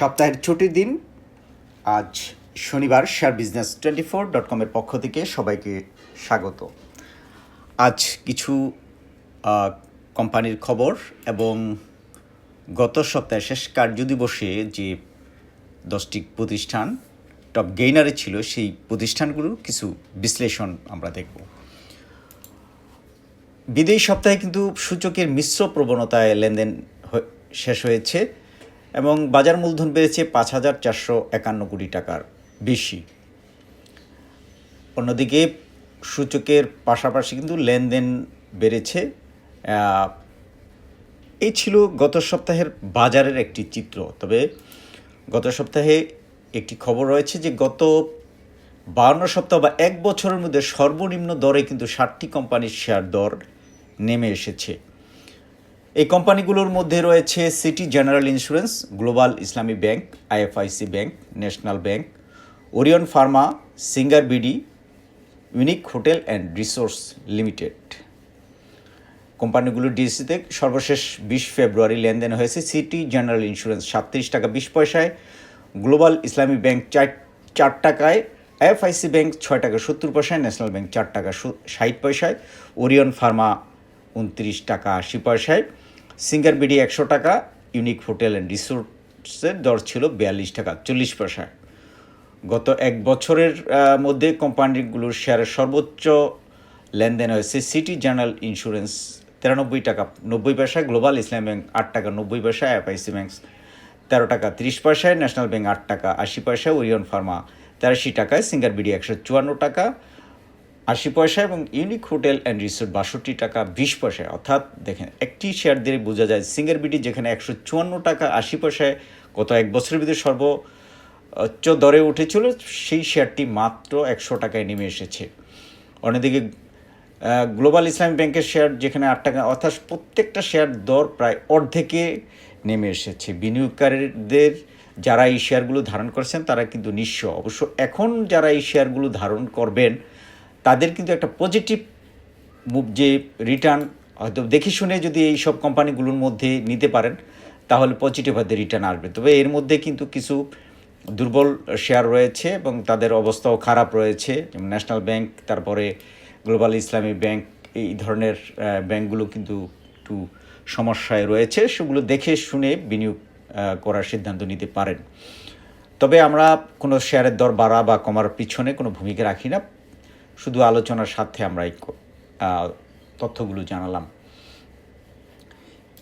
সপ্তাহের ছুটির দিন আজ শনিবার share business twenty four dot কমের পক্ষ থেকে সবাইকে স্বাগত। আজ কিছু কোম্পানির খবর এবং গত সপ্তাহের শেষ কার্যদিবসে যে দশটি প্রতিষ্ঠান টপ গেইনারে ছিল, সেই প্রতিষ্ঠানগুলোর কিছু বিশ্লেষণ আমরা দেখব। বিদেশি সপ্তাহে কিন্তু সূচকের মিশ্র প্রবণতায় লেনদেন শেষ হয়েছে। এবং বাজার মূলধন বেড়েছে পাঁচ হাজার চারশো একান্ন কোটি টাকার বেশি। অন্যদিকে সূচকের পাশাপাশি কিন্তু লেনদেন বেড়েছে। এই ছিল গত সপ্তাহের বাজারের একটি চিত্র। তবে গত সপ্তাহে একটি খবর রয়েছে যে গত বাউন্ন সপ্তাহ বা এক বছরের মধ্যে সর্বনিম্ন দরে কিন্তু ষাটটি কোম্পানির শেয়ার দর নেমে এসেছে। এই কোম্পানিগুলোর মধ্যে রয়েছে city general insurance, global Islami bank, IFIC bank, national bank, Orion pharma, Singer BD, unique hotel and resource limited. কোম্পানিগুলোর ডিএসিতে সর্বশেষ বিশ ফেব্রুয়ারি লেনদেন হয়েছে সিটি জেনারেল ইন্স্যুরেন্স, সাতত্রিশ টাকা বিশ পয়সায়। গ্লোবাল ইসলামী ব্যাংক চার চার টাকায় এফআইসি ব্যাংক ছয় টাকা সত্তর পয়সায়, ন্যাশনাল ব্যাংক চার টাকা ষাট পয়সায়, ওরিয়ন ফার্মা উনত্রিশ টাকা আশি পয়সায়। সিঙ্গার বিডি একশো টাকা, ইউনিক হোটেল অ্যান্ড রিসোর্টসের দর ছিল বিয়াল্লিশ টাকা, চল্লিশ পয়সা। গত এক বছরের মধ্যে কোম্পানিগুলোর শেয়ারের সর্বোচ্চ লেনদেন হয়েছে সিটি জেনারেল ইন্স্যুরেন্স, তিরানব্বই টাকা নব্বই পয়সা, গ্লোবাল ইসলাম ব্যাংক আট টাকা নব্বই পয়সা, এফআইসি ব্যাংক তেরো টাকা তিরিশ পয়সায় ন্যাশনাল ব্যাংক আট টাকা আশি পয়সা, ওরিয়ন ফার্মা তেরাশি টাকায় সিঙ্গার বিডি একশো চুয়ান্ন টাকা আশি পয়সা এবং ইউনিক হোটেল অ্যান্ড রিসোর্ট বাষট্টি টাকা, বিশ পয়সায় অর্থাৎ দেখেন, একটি শেয়ার দিয়ে বোঝা যায় সিঙ্গার বিডি যেখানে একশো চুয়ান্ন টাকা, আশি পয়সায় গত এক বছরের ভিতরে সর্ব উচ্চ দরে উঠেছিল, সেই শেয়ারটি মাত্র একশো টাকায় নেমে এসেছে। অন্যদিকে গ্লোবাল ইসলামী ব্যাংকের শেয়ার যেখানে আট টাকা, অর্থাৎ প্রত্যেকটা শেয়ার দর প্রায় অর্ধেকে নেমে এসেছে। বিনিয়োগকারীদের যারা এই শেয়ারগুলো ধারণ করছেন, তারা কিন্তু নিঃস্ব। অবশ্য এখন যারা এই শেয়ারগুলো ধারণ করবেন তাদের কিন্তু একটা পজিটিভ মুভ যে রিটার্ন হয়তো দেখে শুনে যদি এই সব কোম্পানিগুলোর মধ্যে নিতে পারেন, তাহলে পজিটিভ হাতে রিটার্ন আসবে। তবে এর মধ্যে কিন্তু কিছু দুর্বল শেয়ার রয়েছে এবং তাদের অবস্থাও খারাপ রয়েছে। যেমন ন্যাশনাল ব্যাংক তারপরে গ্লোবাল ইসলামী ব্যাংক এই ধরনের ব্যাংকগুলো কিন্তু একটু সমস্যায় রয়েছে। সেগুলো দেখে শুনে বিনিয়োগ করার সিদ্ধান্ত নিতে পারেন। তবে আমরা কোনো শেয়ারের দর বাড়া বা কমার পিছনে কোনো ভূমিকা রাখি না। শুধু আলোচনার সাথে আমরা এই তথ্যগুলো জানালাম।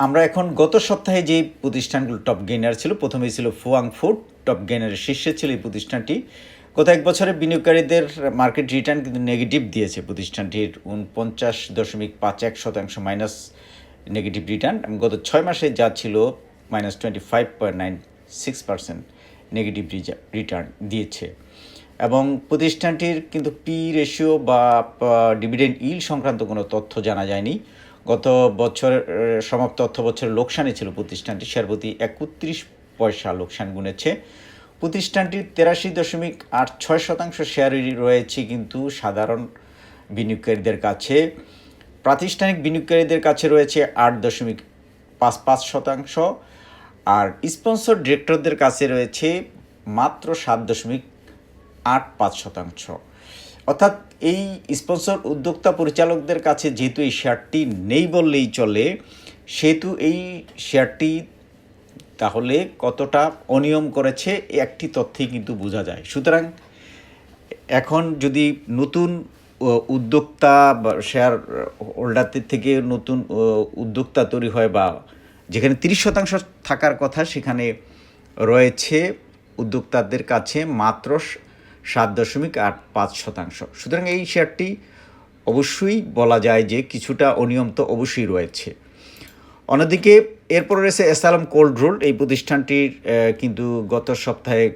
আমরা এখন গত সপ্তাহে যে প্রতিষ্ঠানগুলো টপ গেইনার ছিল, প্রথমে ছিল ফুয়াং ফুড, টপ গেইনারের শীর্ষে ছিল এই প্রতিষ্ঠানটি। গত এক বছরে বিনিয়োগকারীদের মার্কেট রিটার্ন কিন্তু নেগেটিভ দিয়েছে প্রতিষ্ঠানটির উনপঞ্চাশ দশমিক পাঁচ এক শতাংশ মাইনাস নেগেটিভ রিটার্ন গত ছয় মাসে যা ছিল minus twenty five point nine six percent negative return দিয়েছে। এবং প্রতিষ্ঠানটির কিন্তু পি রেশিও বা ডিভিডেন্ড ইল সংক্রান্ত কোনো তথ্য জানা যায়নি। গত বছর সমাপ্ত অর্থ বছরের লোকসানে ছিল প্রতিষ্ঠানটি, শেয়ার প্রতি একত্রিশ পয়সা লোকসান গুনেছে। প্রতিষ্ঠানটির তেরাশি দশমিক আট ছয় শতাংশ শেয়ার রয়েছে কিন্তু সাধারণ বিনিয়োগকারীদের কাছে। প্রাতিষ্ঠানিক বিনিয়োগকারীদের কাছে রয়েছে আট দশমিক পাঁচ পাঁচ শতাংশ। আর স্পন্সর ডিরেক্টরদের কাছে রয়েছে মাত্র সাত দশমিক আট পাঁচ শতাংশ। অর্থাৎ এই স্পন্সর উদ্যোক্তা পরিচালকদের কাছে যেহেতু এই শেয়ারটি নেই বললেই চলে, সেহেতু এই শেয়ারটি তাহলে কতটা অনিয়ম করেছে একটি তথ্যেই কিন্তু বোঝা যায়। সুতরাং এখন যদি নতুন উদ্যোক্তা বা শেয়ার হোল্ডারদের থেকে নতুন উদ্যোক্তা তৈরি হয় বা যেখানে তিরিশ শতাংশ থাকার কথা, সেখানে রয়েছে উদ্যোক্তাদের কাছে মাত্র সাত দশমিক আট পাঁচ শতাংশ। সুতরাং এই শেয়ারটি অবশ্যই বলা যায় যে কিছুটা অনিয়ম তো অবশ্যই রয়েছে। অন্যদিকে এরপর রয়েছে এসালাম কোল্ড রোল। এই প্রতিষ্ঠানটির কিন্তু গত সপ্তাহে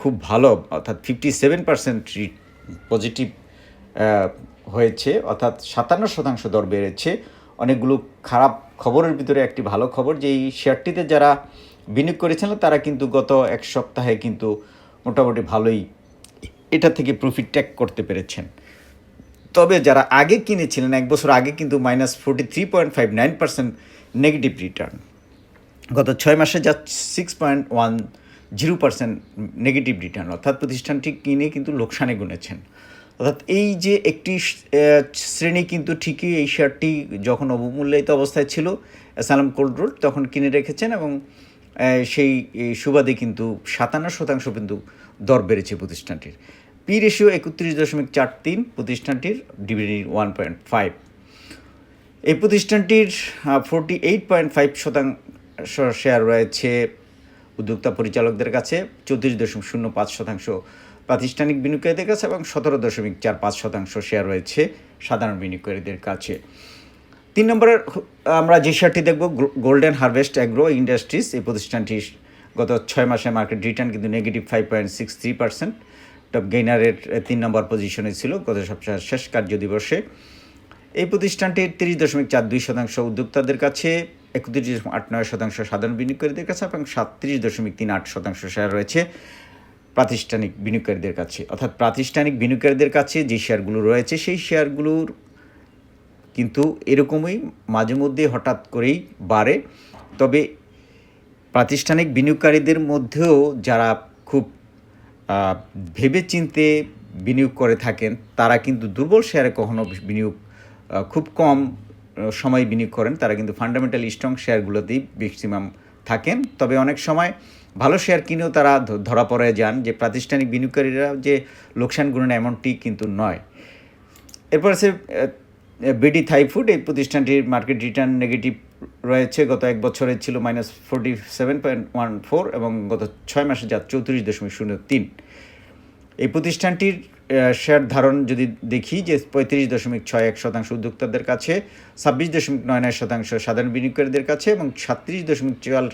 খুব ভালো, অর্থাৎ ফিফটি সেভেন পার্সেন্ট পজিটিভ হয়েছে, অর্থাৎ সাতান্ন শতাংশ দর বেড়েছে। অনেকগুলো খারাপ খবরের ভিতরে একটি ভালো খবর যে এই শেয়ারটিতে যারা বিনিয়োগ করেছিলেন তারা কিন্তু গত এক সপ্তাহে কিন্তু মোটামুটি ভালোই এটা থেকে প্রফিট ট্যাক করতে পেরেছেন। তবে যারা আগে কিনেছিলেন, এক বছর আগে কিন্তু minus forty three point five nine percent negative return গত ছয় মাসে যা six point one zero percent negative return অর্থাৎ প্রতিষ্ঠানটি কিনে কিন্তু লোকসানে গুনেছেন। অর্থাৎ এই যে একটি শ্রেণি কিন্তু ঠিকই এই শেয়ারটি যখন অবমূল্যায়িত অবস্থায় ছিল সালাম কোল্ড রোড তখন কিনে রেখেছেন এবং সেই সুবাদে কিন্তু সাতান্ন শতাংশ কিন্তু দর বেড়েছে প্রতিষ্ঠানটির। পি রেশিও একত্রিশ দশমিক চার তিন প্রতিষ্ঠানটির ডিভিডি ওয়ান পয়েন্ট ফাইভ। এই প্রতিষ্ঠানটির ফোরটি এইট পয়েন্ট ফাইভ শতাংশ শেয়ার রয়েছে উদ্যোক্তা পরিচালকদের কাছে, চৌত্রিশ দশমিক শূন্য পাঁচ শতাংশ প্রাতিষ্ঠানিক বিনিয়োগকারীদের কাছে এবং সতেরো দশমিক চার পাঁচ শতাংশ শেয়ার রয়েছে সাধারণ বিনিয়োগকারীদের কাছে। তিন নম্বরের আমরা যে শেয়ারটি দেখব গোল্ডেন হারভেস্ট অ্যাগ্রো ইন্ডাস্ট্রিজ এই প্রতিষ্ঠানটি গত ছয় মাসে মার্কেট রিটার্ন কিন্তু negative five point six three percent top গেইনারের তিন নম্বর পজিশনে ছিল গত সপ্তাহের শেষ কার্য দিবসে এই প্রতিষ্ঠানটির তিরিশ দশমিক চার দুই শতাংশ উদ্যোক্তাদের কাছে, একত্রিশ দশমিক আট নয় শতাংশ সাধারণ বিনিয়োগকারীদের কাছে এবং সাতত্রিশ দশমিক তিন আট শতাংশ শেয়ার রয়েছে প্রাতিষ্ঠানিক বিনিয়োগকারীদের কাছে। অর্থাৎ প্রাতিষ্ঠানিক বিনিয়োগকারীদের কাছে যে শেয়ারগুলো রয়েছে, সেই শেয়ারগুলোর কিন্তু এরকমই মাঝে মধ্যে হঠাৎ করেই বাড়ে। তবে প্রাতিষ্ঠানিক বিনিয়োগকারীদের মধ্যেও যারা ভেবে চিনতে বিনিয়োগ করে থাকেন, তারা কিন্তু দুর্বল শেয়ারে কখনো বিনিয়োগ খুব কম সময় বিনিয়োগ করেন, তারা কিন্তু ফান্ডামেন্টাল স্ট্রং শেয়ারগুলোতেই ম্যাক্সিমাম থাকেন। তবে অনেক সময় ভালো শেয়ার কিনেও তারা ধরা পড়ে যান যে প্রাতিষ্ঠানিক বিনিয়োগকারীরা যে লোকসান গুণেন এমনটি কিন্তু নয়। এরপর আছে বিডি থাই ফুড এই প্রতিষ্ঠানটির মার্কেট রিটার্ন নেগেটিভ রয়েছে, গত এক বছরে ছিল minus forty seven point one four এবং গত ছয় মাসে যা চৌত্রিশ দশমিক শূন্য তিন। এই প্রতিষ্ঠানটির শেয়ার ধারণ যদি দেখি যে পঁয়ত্রিশ দশমিক ছয় এক শতাংশ উদ্যোক্তাদের কাছে, ছাব্বিশ দশমিক নয় নয় শতাংশ সাধারণ বিনিয়োগকারীদের কাছে এবং সাতত্রিশ দশমিক চুয়াল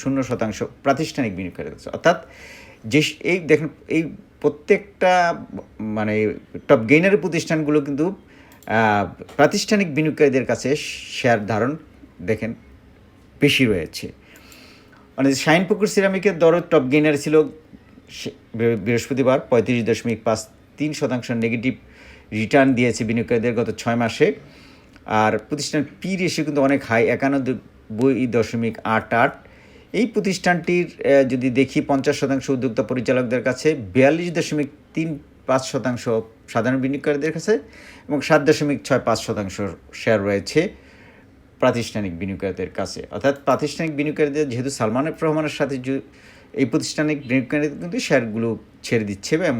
শূন্য শতাংশ প্রাতিষ্ঠানিক বিনিয়োগকারীদের কাছে। অর্থাৎ যে এই দেখেন, এই প্রত্যেকটা মানে টপ গেইনারের প্রতিষ্ঠানগুলো কিন্তু প্রাতিষ্ঠানিক বিনিয়োগকারীদের কাছে শেয়ার ধারণ দেখেন বেশি রয়েছে। মানে শাইনপুকুর সিরামিকের দর টপ গেইনার ছিল বৃহস্পতিবার, পঁয়ত্রিশ দশমিক পাঁচ তিন শতাংশ নেগেটিভ রিটার্ন দিয়েছে বিনিয়োগকারীদের গত ছয় মাসে। আর প্রতিষ্ঠান পি রেশিও কিন্তু অনেক হাই একানব্বই দশমিক আট আট। এই প্রতিষ্ঠানটির যদি দেখি, পঞ্চাশ শতাংশ উদ্যোক্তা পরিচালকদের কাছে, বিয়াল্লিশ দশমিক তিন পাঁচ শতাংশ সাধারণ বিনিয়োগকারীদের কাছে এবং সাত দশমিক ছয় পাঁচ শতাংশ শেয়ার রয়েছে। প্রাতিষ্ঠানিক বিনিয়োগকারীদের কাছে। অর্থাৎ প্রাতিষ্ঠানিক বিনিয়োগকারীদের, যেহেতু সালমান রহমানের সাথে এই প্রতিষ্ঠানিক বিনিয়োগকারীদের কিন্তু শেয়ারগুলো ছেড়ে দিচ্ছে এবং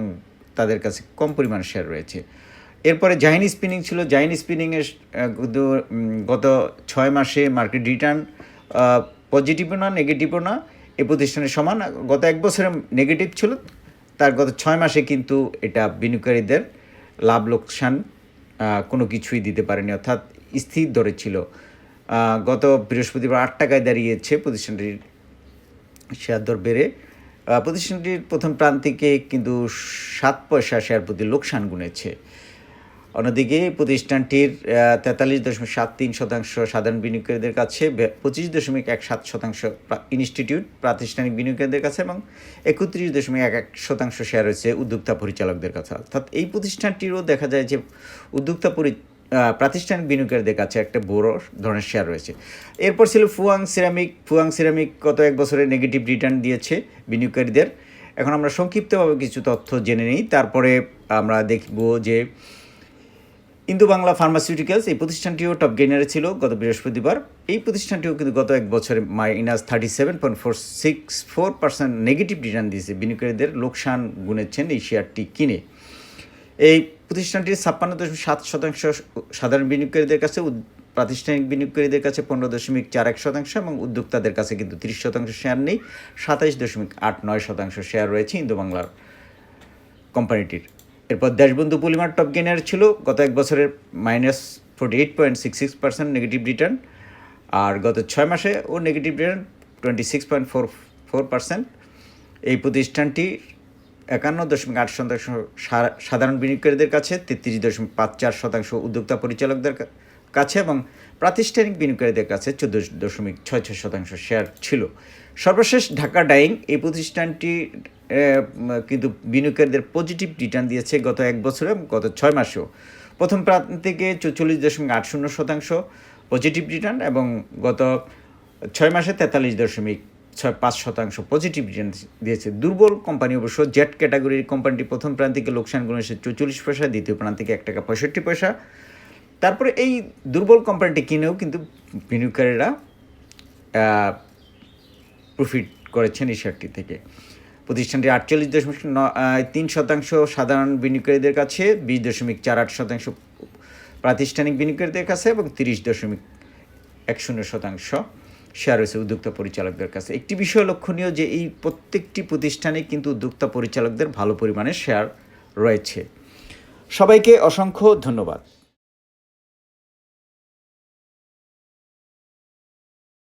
তাদের কাছে কম পরিমাণ শেয়ার রয়েছে। এরপরে জাইন স্পিনিং ছিল। জাইন স্পিনিংয়ের গত ছয় মাসে মার্কেট রিটার্ন পজিটিভও না, নেগেটিভও না। এই প্রতিষ্ঠানের সমান, গত এক বছরে নেগেটিভ ছিল। তার গত ছয় মাসে কিন্তু এটা বিনিয়োগকারীদের লাভ লোকসান কোনো কিছুই দিতে পারেনি। অর্থাৎ স্থির দরে ছিল। গত বৃহস্পতিবার আট টাকায় দাঁড়িয়েছে প্রতিষ্ঠানটির শেয়ার দর বেড়ে। প্রতিষ্ঠানটির প্রথম প্রান্তিকে কিন্তু সাত পয়সা শেয়ার প্রতি লোকসান গুনেছে। অন্যদিকে প্রতিষ্ঠানটির তেতাল্লিশ দশমিক সাত তিন শতাংশ সাধারণ বিনিয়োগকারীদের কাছে পঁচিশ দশমিক এক সাত শতাংশ ইনস্টিটিউট প্রাতিষ্ঠানিক বিনিয়োগকারীদের কাছে এবং একত্রিশ দশমিক এক এক শতাংশ শেয়ার রয়েছে উদ্যোক্তা পরিচালকদের কাছে। অর্থাৎ এই প্রতিষ্ঠানটিরও দেখা যায় যে উদ্যোক্তা পরি প্রাতিষ্ঠানিক বিনিয়োগকারীদের কাছে একটা বড় ধরনের শেয়ার রয়েছে। এরপর ছিল ফুয়াং সিরামিক। ফুয়াং সিরামিক গত এক বছরে নেগেটিভ রিটার্ন দিয়েছে বিনিয়োগকারীদের। এখন আমরা সংক্ষিপ্তভাবে কিছু তথ্য জেনে নিই। তারপরে আমরা দেখব যে ইন্দু বাংলা ফার্মাসিউটিক্যালস এই প্রতিষ্ঠানটিও টপ গেইনারে ছিল গত বৃহস্পতিবার। এই প্রতিষ্ঠানটিও কিন্তু গত এক বছরে minus thirty seven point four six four percent negative return দিয়েছে। বিনিয়োগকারীদের লোকসান গুনেছেন এই শেয়ারটি কিনে। এই প্রতিষ্ঠানটির ছাপ্পান্ন দশমিক সাত শতাংশ সাধারণ বিনিয়োগকারীদের কাছে প্রাতিষ্ঠানিক বিনিয়োগকারীদের কাছে পনেরো দশমিক চার এক শতাংশ এবং উদ্যোক্তাদের কাছে কিন্তু তিরিশ শতাংশ শেয়ার নেই। সাতাইশ দশমিক আট নয় শতাংশ শেয়ার রয়েছে ইন্দু বাংলার কোম্পানিটির। এরপর দেশবন্ধু পলিমার টপ গেনার ছিল। গত এক বছরের minus forty eight point six six percent negative return আর গত ছয় মাসে ও negative return twenty six point four four percent. এই প্রতিষ্ঠানটি একান্ন দশমিক আট শতাংশ সাধারণ বিনিয়োগকারীদের কাছে, তেত্রিশ দশমিক পাঁচ চার শতাংশ উদ্যোক্তা পরিচালকদের কাছে এবং প্রাতিষ্ঠানিক বিনিয়োগকারীদের কাছে চোদ্দ দশমিক ছয় ছয় শতাংশ শেয়ার ছিল। সর্বশেষ ঢাকা ডাইং এই প্রতিষ্ঠানটি কিন্তু বিনিয়োগকারীদের পজিটিভ রিটার্ন দিয়েছে গত এক বছরে এবং গত ছয় মাসেও। প্রথম প্রান্তিকে চৌচল্লিশ দশমিক আট শূন্য শতাংশ পজিটিভ রিটার্ন এবং গত ছয় মাসে তেতাল্লিশ দশমিক ছয় পাঁচ শতাংশ পজিটিভ দিয়েছে। দুর্বল কোম্পানি অবশ্য জেট ক্যাটাগরির কোম্পানিটি প্রথম প্রান্তিকে লোকসান গুণেছে চৌচল্লিশ পয়সা, দ্বিতীয় প্রান্তিকে এক টাকা পঁয়ষট্টি পয়সা। তারপরে এই দুর্বল কোম্পানিটি কিনেও কিন্তু বিনিয়োগকারীরা প্রফিট করেছেন এই শেয়ারটি থেকে। প্রতিষ্ঠানটি আটচল্লিশ দশমিক তিন শতাংশ সাধারণ বিনিয়োগকারীদের কাছে, বিশ দশমিক চার আট শতাংশ প্রাতিষ্ঠানিক বিনিয়োগকারীদের কাছে এবং তিরিশ দশমিক এক শূন্য শতাংশ শেয়ার রয়েছে উদ্যোক্তা পরিচালকদের কাছে। একটি বিষয় লক্ষণীয় যে এই প্রত্যেকটি প্রতিষ্ঠানে কিন্তু উদ্যোক্তা পরিচালকদের ভালো পরিমাণে শেয়ার রয়েছে। সবাইকে অসংখ্য ধন্যবাদ।